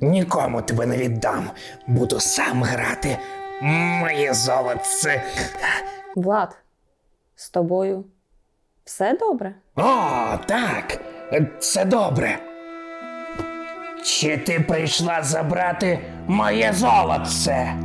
Нікому тебе не віддам. Буду сам грати. Моє золоце. Влад, з тобою все добре? О, так, це добре. Чи ти прийшла забрати моє золоце?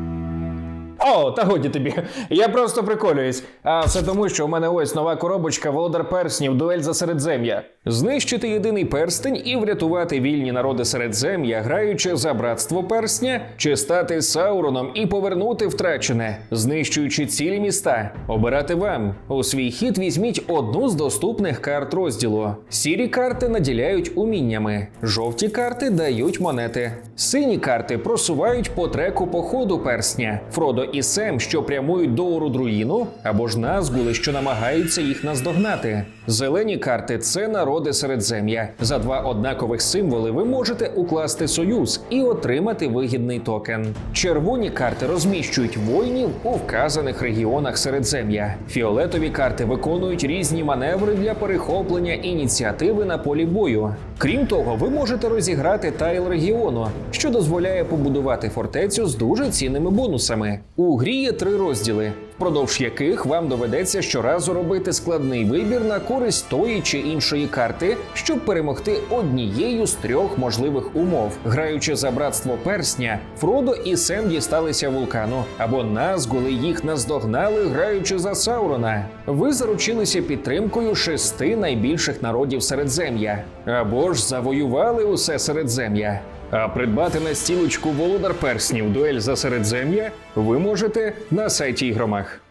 О, та годі тобі. Я просто приколююсь. А все тому, що у мене ось нова коробочка Володар Перснів, дуель за середзем'я. Знищити єдиний перстень і врятувати вільні народи середзем'я, граючи за братство персня, чи стати Сауроном і повернути втрачене, знищуючи цілі міста. Обирати вам. У свій хід візьміть одну з доступних карт розділу. Сірі карти наділяють уміннями, жовті карти дають монети. Сині карти просувають по треку походу персня. Фродо і Сем, що прямують до Урудруїну, або ж Назгули, що намагаються їх наздогнати. Зелені карти це народи середзем'я. За два однакових символи ви можете укласти союз і отримати вигідний токен. Червоні карти розміщують воїнів у вказаних регіонах середзем'я. Фіолетові карти виконують різні маневри для перехоплення ініціативи на полі бою. Крім того, ви можете розіграти тайл регіону, що дозволяє побудувати фортецю з дуже цінними бонусами. У грі є три розділи, впродовж яких вам доведеться щоразу робити складний вибір на користь тої чи іншої карти, щоб перемогти однією з трьох можливих умов. Граючи за братство персня, Фродо і Сем дісталися вулкану, або Назгули їх наздогнали, граючи за Саурона. Ви заручилися підтримкою шести найбільших народів Середзем'я, або ж завоювали усе Середзем'я. А придбати на стілочку Володар Перснів дуель за Середзем'я ви можете на сайті ігромах.